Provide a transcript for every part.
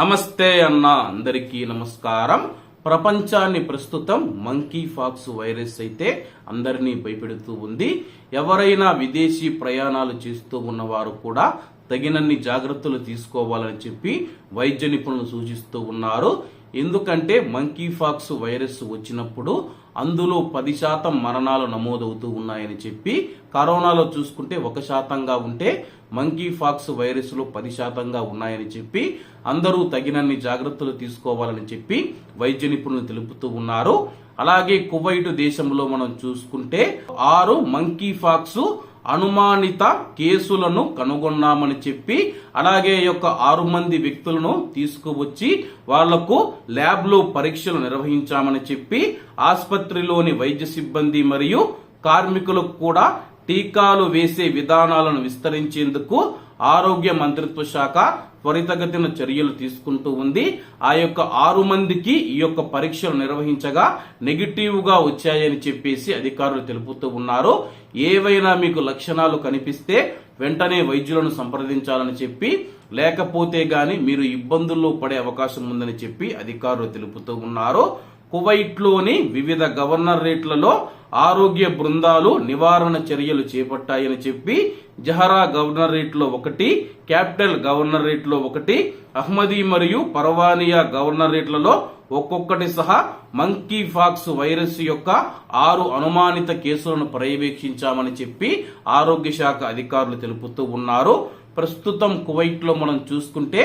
నమస్తే అన్న అందరికీ నమస్కారం. ప్రపంచాన్ని ప్రస్తుతం మంకీ ఫాక్స్ వైరస్ అయితే అందరినీ భయపెడుతూ ఉంది. ఎవరైనా విదేశీ ప్రయాణాలు చేస్తూ ఉన్నవారు కూడా తగినన్ని జాగ్రత్తలు తీసుకోవాలని చెప్పి వైద్య నిపుణులు సూచిస్తూ ఉన్నారు. ఎందుకంటే మంకీ ఫాక్స్ వైరస్ వచ్చినప్పుడు అందులో పది శాతం మరణాలు నమోదవుతూ ఉన్నాయని చెప్పి కరోనాలో చూసుకుంటే ఒక శాతంగా ఉంటే మంకీ ఫాక్స్ వైరస్లో పది శాతంగా ఉన్నాయని చెప్పి అందరూ తగినన్ని జాగ్రత్తలు తీసుకోవాలని చెప్పి వైద్య నిపుణులు తెలుపుతూ ఉన్నారు. అలాగే కువైట్ దేశంలో మనం చూసుకుంటే ఆరు మంకీ ఫాక్స్ అనుమానిత కేసులను కనుగొన్నామని చెప్పి అలాగే యొక్క ఆరు మంది వ్యక్తులను తీసుకువచ్చి వాళ్ళకు ల్యాబ్లో పరీక్షలు నిర్వహించామని చెప్పి ఆసుపత్రిలోని వైద్య సిబ్బంది మరియు కార్మికులకు కూడా టీకాలు వేసే విధానాలను విస్తరించేందుకు ఆరోగ్య మంత్రిత్వ శాఖ త్వరితగతిన చర్యలు తీసుకుంటూ ఉంది. ఆ యొక్క ఆరు మందికి ఈ యొక్క పరీక్షలు నిర్వహించగా నెగిటివ్గా వచ్చాయని చెప్పేసి అధికారులు తెలుపుతూ ఉన్నారు. ఏవైనా మీకు లక్షణాలు కనిపిస్తే వెంటనే వైద్యులను సంప్రదించాలని చెప్పి లేకపోతే గాని మీరు ఇబ్బందుల్లో పడే అవకాశం ఉందని చెప్పి అధికారులు తెలుపుతూ ఉన్నారు. కువైట్లోని వివిధ గవర్నరేట్లలో ఆరోగ్య బృందాలు నివారణ చర్యలు చేపట్టాయని చెప్పి జహరా గవర్నరేట్లో ఒకటి క్యాపిటల్ గవర్నరేట్లో ఒకటి అహ్మదీ మరియు పర్వానియా గవర్నరేట్లలో ఒక్కొక్కటి సహా మంకీ ఫాక్స్ వైరస్ యొక్క ఆరు అనుమానిత కేసులను పర్యవేక్షించామని చెప్పి ఆరోగ్య శాఖ అధికారులు తెలుపుతూ ఉన్నారు. ప్రస్తుతం కువైట్లో మనం చూసుకుంటే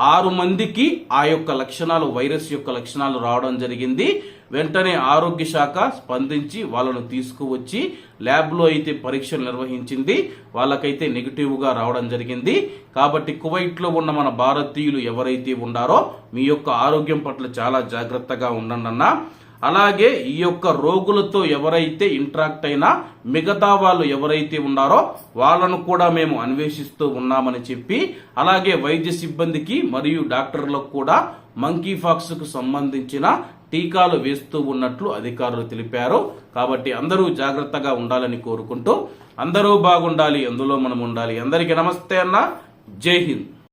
ఆరు మందికి ఆ యొక్క లక్షణాలు వైరస్ యొక్క లక్షణాలు రావడం జరిగింది. వెంటనే ఆరోగ్య శాఖ స్పందించి వాళ్ళను తీసుకువచ్చి ల్యాబ్లో అయితే పరీక్షలు నిర్వహించింది. వాళ్ళకైతే నెగిటివ్గా రావడం జరిగింది. కాబట్టి కువైట్లో ఉన్న మన భారతీయులు ఎవరైతే ఉన్నారో మీ యొక్క ఆరోగ్యం పట్ల చాలా జాగ్రత్తగా ఉండండి అన్న. అలాగే ఈ యొక్క రోగులతో ఎవరైతే ఇంట్రాక్ట్ అయినా మిగతా వాళ్ళు ఎవరైతే ఉన్నారో వాళ్ళను కూడా మేము అన్వేషిస్తూ ఉన్నామని చెప్పి అలాగే వైద్య సిబ్బందికి మరియు డాక్టర్లకు కూడా మంకీ ఫాక్స్కు సంబంధించిన టీకాలు వేస్తూ ఉన్నట్లు అధికారులు తెలిపారు. కాబట్టి అందరూ జాగ్రత్తగా ఉండాలని కోరుకుంటూ అందరూ బాగుండాలి అందులో మనం ఉండాలి. అందరికీ నమస్తే అన్న. జై హింద్.